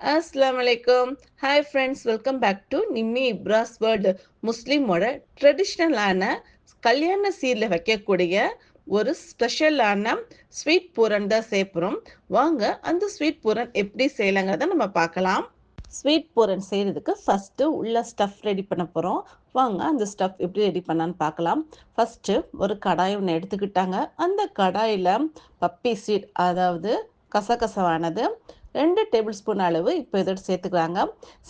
அஸ்லாம் வலைக்கம் hi friends welcome back to Nimmi Ibras world முஸ்லீமோட ட்ரெடிஷ்னலான கல்யாண சீரில் வைக்கக்கூடிய ஒரு ஸ்பெஷலான ஸ்வீட் பூரன் தான் சேர்ப்புறோம் வாங்க அந்த ஸ்வீட் பூரன் எப்படி செய்யலாங்கிறத நம்ம பார்க்கலாம். ஸ்வீட் பூரன் செய்கிறதுக்கு ஃபஸ்ட்டு உள்ள ஸ்டஃப் ரெடி பண்ண போகிறோம் வாங்க அந்த ஸ்டஃப் எப்படி ரெடி பண்ணான்னு பார்க்கலாம். ஃபஸ்ட்டு ஒரு கடாய் ஒன்று எடுத்துக்கிட்டாங்க. அந்த கடாயில் பப்பி சீட் அதாவது கசகசவானது ரெண்டு டேபிள் ஸ்பூன் அளவு இப்போ இதோட சேர்த்துக்கிறாங்க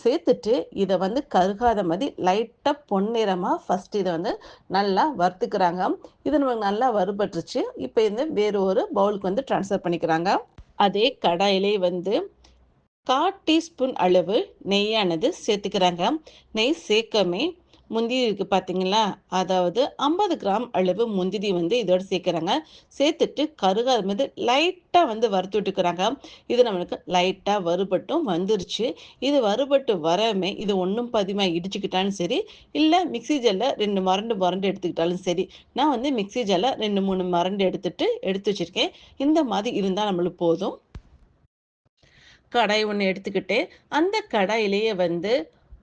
சேர்த்துட்டு இதை வந்து கருகாத மாதிரி லைட்டாக பொன்னிறமாக ஃபஸ்ட்டு இதை வந்து நல்லா வறுத்துக்கிறாங்க. இது நமக்கு நல்லா வறுபட்டுருச்சு. இப்போ இந்த வேறு ஒரு பவுலுக்கு வந்து ட்ரான்ஸ்ஃபர் பண்ணிக்கிறாங்க. அதே கடாயிலே வந்து கால் டீஸ்பூன் அளவு நெய்யானது சேர்த்துக்கிறாங்க. நெய் சேர்க்கமே முந்திரி இருக்குது பார்த்தீங்களா அதாவது ஐம்பது கிராம் அளவு முந்திரி வந்து இதோட சேர்க்குறாங்க. சேர்த்துட்டு கருகாத வந்து லைட்டாக வந்து வறுத்து விட்டுக்கிறாங்க. இது நம்மளுக்கு லைட்டாக வறுபட்டும் வந்துருச்சு. இது வறுபட்டு வரமே இது ஒன்றும் பதிமாக இடிச்சுக்கிட்டாலும் சரி இல்லை மிக்சி ஜல்லில் ரெண்டு மரண்டு மரண்டு எடுத்துக்கிட்டாலும் சரி நான் வந்து மிக்சி ஜல்லில் ரெண்டு மூணு மரண்டு எடுத்துட்டு எடுத்து வச்சுருக்கேன். இந்த மாதிரி இருந்தால் நம்மளுக்கு போதும். கடாய் ஒன்று எடுத்துக்கிட்டு அந்த கடாயிலேயே வந்து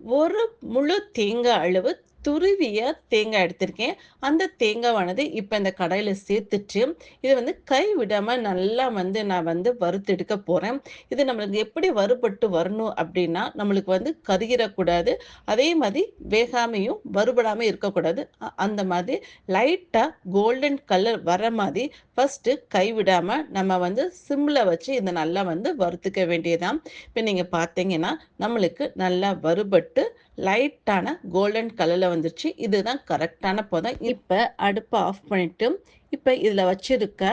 ஒரு முழு தேங்காய் அளவு துருவிய தேங்காய் எடுத்திருக்கேன். அந்த தேங்காவானது இப்போ இந்த கடையில் சேர்த்துட்டு இதை வந்து கை விடாமல் நல்லா வந்து நான் வந்து வறுத்து எடுக்க போகிறேன் இது நம்மளுக்கு எப்படி வறுபட்டு வரணும் அப்படின்னா நம்மளுக்கு வந்து கருகிடக்கூடாது. அதே மாதிரி வேகாமையும் வறுபடாமல் இருக்கக்கூடாது. அந்த மாதிரி லைட்டாக கோல்டன் கலர் வர மாதிரி ஃபஸ்ட்டு கை விடாமல் நம்ம வந்து சிம்மில் வச்சு இதை நல்லா வந்து வறுத்துக்க வேண்டியதான் இப்போ நீங்கள் பார்த்தீங்கன்னா நம்மளுக்கு நல்லா வறுபட்டு லைட்டான கோல்டன் கலரில் வந்துருச்சு. இதுதான் கரெக்டான பதம் இப்போ அடுப்பை ஆஃப் பண்ணிவிட்டு இப்போ இதில் வச்சுருக்க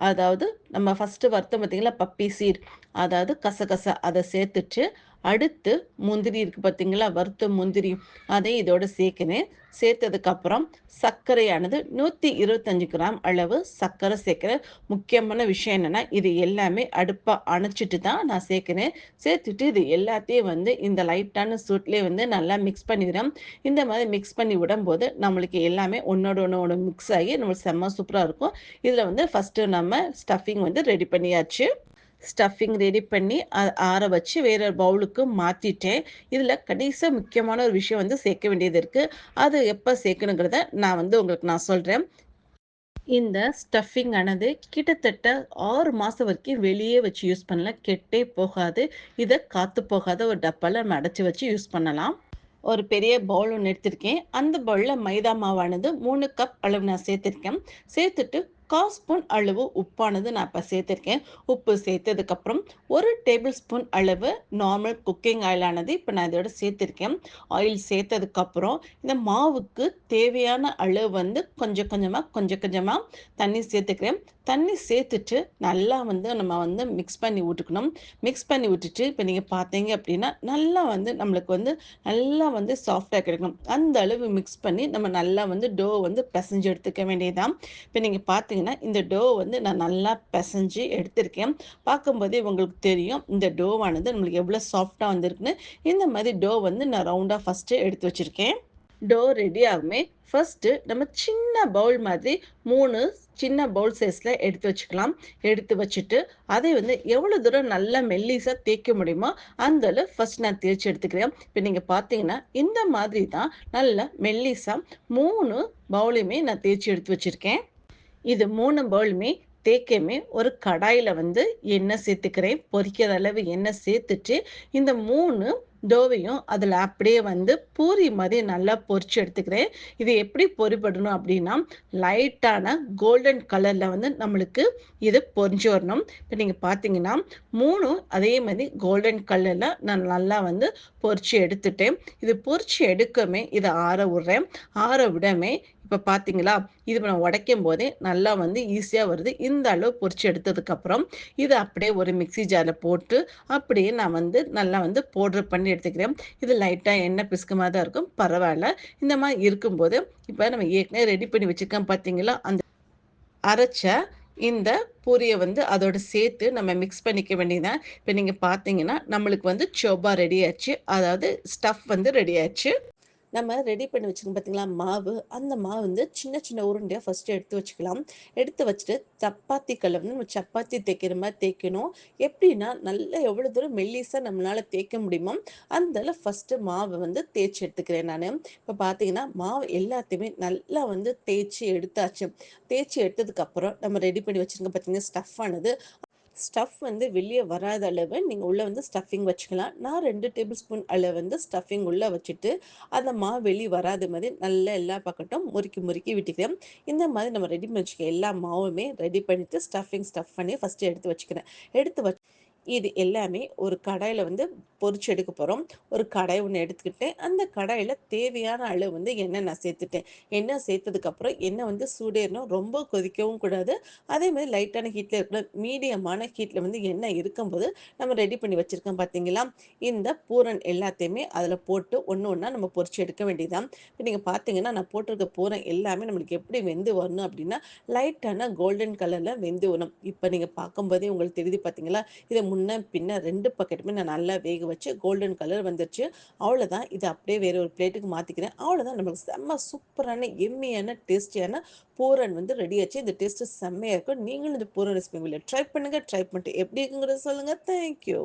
அதாவது நம்ம ஃபஸ்ட்டு வறுத்தோம் பார்த்திங்களா பப்பி சீர் அதாவது கசகச அதை சேர்த்துட்டு அடுத்து முந்திரி இருக்குது பார்த்தீங்களா வறுத்த முந்திரி அதை இதோட சேர்க்கிறேன். சேர்த்ததுக்கப்புறம் சர்க்கரையானது நூற்றி இருபத்தஞ்சி கிராம் அளவு சர்க்கரை சேர்க்குறேன். முக்கியமான விஷயம் என்னென்னா இது எல்லாமே அடுப்பை அணைச்சிட்டு தான் நான் சேர்க்குறேன். சேர்த்துட்டு இது எல்லாத்தையும் வந்து இந்த லைட்டான சூட்லேயே வந்து நல்லா மிக்ஸ் பண்ணிடுறேன் இந்த மாதிரி மிக்ஸ் பண்ணி விடும்போது நம்மளுக்கு எல்லாமே ஒன்றோட ஒன்றோட மிக்ஸ் ஆகி நம்மளுக்கு செம்ம சூப்பராக இருக்கும். இதில் வந்து ஃபஸ்ட்டு நம்ம ஸ்டஃபிங் வந்து ரெடி பண்ணியாச்சு. ஸ்டஃபிங் ரெடி பண்ணி ஆற வச்சு வேற பவுலுக்கு மாற்றிட்டேன் இதில் கடைசி முக்கியமான ஒரு விஷயம் வந்து சேர்க்க வேண்டியது இருக்குது அது எப்போ சேர்க்கணுங்கிறத நான் வந்து உங்களுக்கு நான் சொல்கிறேன் இந்த ஸ்டஃபிங் ஆனது கிட்டத்தட்ட ஆறு மாதம் வரைக்கும் வெளியே வச்சு யூஸ் பண்ணலாம். கெட்டே போகாது. இதை காற்று போகாத ஒரு டப்பாவில் நம்ம அடைச்சி வச்சு யூஸ் பண்ணலாம். ஒரு பெரிய பவுல் ஒன்று எடுத்திருக்கேன். அந்த பவுலில் மைதா மாவானது மூணு கப் அளவு நான் சேர்த்துருக்கேன். சேர்த்துட்டு கால் ஸ்பூன் அளவு உப்பானது நான் இப்போ சேர்த்துருக்கேன். உப்பு சேர்த்ததுக்கப்புறம் ஒரு டேபிள் ஸ்பூன் அளவு நார்மல் குக்கிங் ஆயிலானது இப்போ நான் இதோட சேர்த்துருக்கேன். ஆயில் சேர்த்ததுக்கப்புறம் இந்த மாவுக்கு தேவையான அளவு வந்து கொஞ்சம் கொஞ்சமாக கொஞ்சம் கொஞ்சமாக தண்ணி சேர்த்துக்கிறேன். தண்ணி சேர்த்துட்டு நல்லா வந்து நம்ம வந்து மிக்ஸ் பண்ணி விட்டுக்கணும். மிக்ஸ் பண்ணி விட்டுட்டு இப்போ நீங்கள் பார்த்தீங்க அப்படின்னா நல்லா வந்து நம்மளுக்கு வந்து நல்லா வந்து சாஃப்டாக கிடைக்கணும் அந்த அளவு மிக்ஸ் பண்ணி நம்ம நல்லா வந்து டோ வந்து பிசைஞ்சு எடுத்துக்க வேண்டியதான் இப்போ நீங்கள் பார்த்தீங்கன்னா இந்த டோ வந்து நான் நல்லா பிசைஞ்சு எடுத்திருக்கேன். பார்க்கும்போதே உங்களுக்கு தெரியும் இந்த டோவானது நம்மளுக்கு எவ்வளோ சாஃப்டாக வந்திருக்குன்னு. இந்த மாதிரி டோ வந்து நான் ரவுண்டாக ஃபஸ்ட்டு எடுத்து வச்சுருக்கேன். டோ ரெடி ஆகுமே. ஃபஸ்ட்டு நம்ம சின்ன பவுல் மாதிரி மூணு சின்ன பவுல் சைஸில் எடுத்து வச்சுக்கலாம். எடுத்து வச்சுட்டு அதை வந்து எவ்வளோ தூரம் நல்லா மெல்லிஸாக தேய்க்க முடியுமோ அந்த அளவு ஃபஸ்ட் நான் தேய்ச்சி எடுத்துக்கிறேன். இப்போ நீங்கள் பார்த்தீங்கன்னா இந்த மாதிரி தான் நல்லா மெல்லிஸாக மூணு பவுலையுமே நான் தேய்ச்சி எடுத்து வச்சுருக்கேன். இது மூணு பவுலுமே தேக்கையுமே ஒரு கடாயில் வந்து எண்ணெய் சேர்த்துக்கிறேன். பொரிக்கிற அளவு எண்ணெய் சேர்த்துட்டு இந்த மூணு டோவையும் அதில் அப்படியே வந்து பூரி மாதிரி நல்லா பொரிச்சு எடுத்துக்கிறேன். இது எப்படி பொறிப்படணும் அப்படின்னா லைட்டான கோல்டன் கலரில் வந்து நம்மளுக்கு இது பொறிஞ்சு வரணும். இப்போ நீங்கள் பார்த்தீங்கன்னா மூணும் அதே மாதிரி கோல்டன் கலரில் நான் நல்லா வந்து பொறிச்சு எடுத்துட்டேன். இது பொறிச்சு எடுக்கமே இதை ஆற விடுறேன். ஆற விடமே இப்போ பார்த்தீங்களா இது நான் உடைக்கும் போதே நல்லா வந்து ஈஸியாக வருது. இந்த அளவு பொறிச்சு எடுத்ததுக்கப்புறம் இதை அப்படியே ஒரு மிக்சி ஜாரில் போட்டு அப்படியே நான் வந்து நல்லா வந்து பவுட்ரு பண்ணி எடுத்துக்கிறேன். இது லைட்டாக எண்ணெய் பிசுக்கமாக தான் இருக்கும். பரவாயில்ல. இந்த மாதிரி இருக்கும்போது இப்போ நம்ம ஏற்கனவே ரெடி பண்ணி வச்சுருக்கோம் பார்த்தீங்களா அந்த அரைச்ச இந்த பூரியை வந்து அதோட சேர்த்து நம்ம மிக்ஸ் பண்ணிக்க வேண்டியதான் இப்போ நீங்கள் பார்த்தீங்கன்னா நம்மளுக்கு வந்து சோபா ரெடி ஆச்சு. அதாவது ஸ்டஃப் வந்து ரெடி ஆச்சு. நம்ம ரெடி பண்ணி வச்சிருக்கோம் பார்த்தீங்களா மாவு, அந்த மாவு வந்து சின்ன சின்ன உருண்டையாக ஃபஸ்ட்டு எடுத்து வச்சுக்கலாம். எடுத்து வச்சுட்டு சப்பாத்தி கல்ல நம்ம சப்பாத்தி தேய்க்கிற மாதிரி தேய்க்கணும். எப்படின்னா, நல்லா எவ்வளோ தூரம் மெல்லிஸாக நம்மளால தேய்க்க முடியுமோ, அந்த ஃபஸ்ட்டு மாவை வந்து தேய்ச்சி எடுத்துக்கிறேன் நான் இப்போ பார்த்தீங்கன்னா, மாவு எல்லாத்தையுமே நல்லா வந்து தேய்ச்சி எடுத்தாச்சு. தேய்ச்சி எடுத்ததுக்கப்புறம் நம்ம ரெடி பண்ணி வச்சிருக்கோம் பார்த்தீங்கன்னா, ஸ்டஃப் ஆனது ஸ்டஃப் வந்து வெளியே வராத அளவு நீங்கள் உள்ளே வந்து ஸ்டஃபிங் வச்சுக்கலாம். நான் ரெண்டு டேபிள் ஸ்பூன் அளவு வந்து ஸ்டஃபிங் உள்ளே வச்சுட்டு, அந்த மா வெளியே வராத மாதிரி நல்லா எல்லா பக்கட்டும் முறுக்கி முறுக்கி விட்டுக்கிறேன். இந்த மாதிரி நம்ம ரெடி பண்ணி வச்சுக்க எல்லா மாவுமே ரெடி பண்ணிவிட்டு ஸ்டஃபிங் ஸ்டஃப் பண்ணி ஃபர்ஸ்ட்டு எடுத்து வச்சுக்கிறேன். எடுத்து வச்சு இது எல்லாமே ஒரு கடையில் வந்து பொறிச்சு எடுக்க போகிறோம் ஒரு கடாய் ஒன்று எடுத்துக்கிட்டேன். அந்த கடையில் தேவையான அளவு வந்து எண்ணெய் நான் சேர்த்துட்டேன். எண்ணெய் சேர்த்ததுக்கப்புறம் எண்ணெய் வந்து சூடேறணும். ரொம்ப கொதிக்கவும் கூடாது. அதே மாதிரி லைட்டான ஹீட்டில் இருக்கணும் மீடியமான ஹீட்டில் வந்து எண்ணெய் இருக்கும்போது, நம்ம ரெடி பண்ணி வச்சிருக்கோம் பார்த்தீங்களா? இந்த பூரன் எல்லாத்தையுமே அதில் போட்டு ஒன்று ஒன்றா நம்ம பொறிச்சு எடுக்க வேண்டியது இப்போ நீங்கள் பார்த்தீங்கன்னா, நான் போட்டிருக்க பூரன் எல்லாமே நம்மளுக்கு எப்படி வெந்து வரணும் அப்படின்னா, லைட்டான கோல்டன் கலரில் வெந்து வரும். இப்போ நீங்கள் பார்க்கும்போதே உங்களுக்கு தெரியுது பார்த்தீங்களா? இதை முன்ன, பின்ன ரெண்டு பக்கெட்டுமே நான் நல்லா வேக வச்சு கோல்டன் கலர் வந்துருச்சு. அவ்வளோதான். இதை அப்படியே வேறு ஒரு பிளேட்டுக்கு மாற்றிக்கிறேன் அவ்வளோதான் நம்மளுக்கு செம்ம சூப்பரான, எம்மியான, டேஸ்டியான பூரன் வந்து ரெடி ஆச்சு. இந்த டேஸ்ட்டு செம்மையாக இருக்கும். நீங்களும் இந்த பூரன் ரெசிபி உங்க ட்ரை பண்ணுங்கள் ட்ரை பண்ணிட்டு எப்படி இருக்குங்கிறத சொல்லுங்கள் தேங்க் யூ.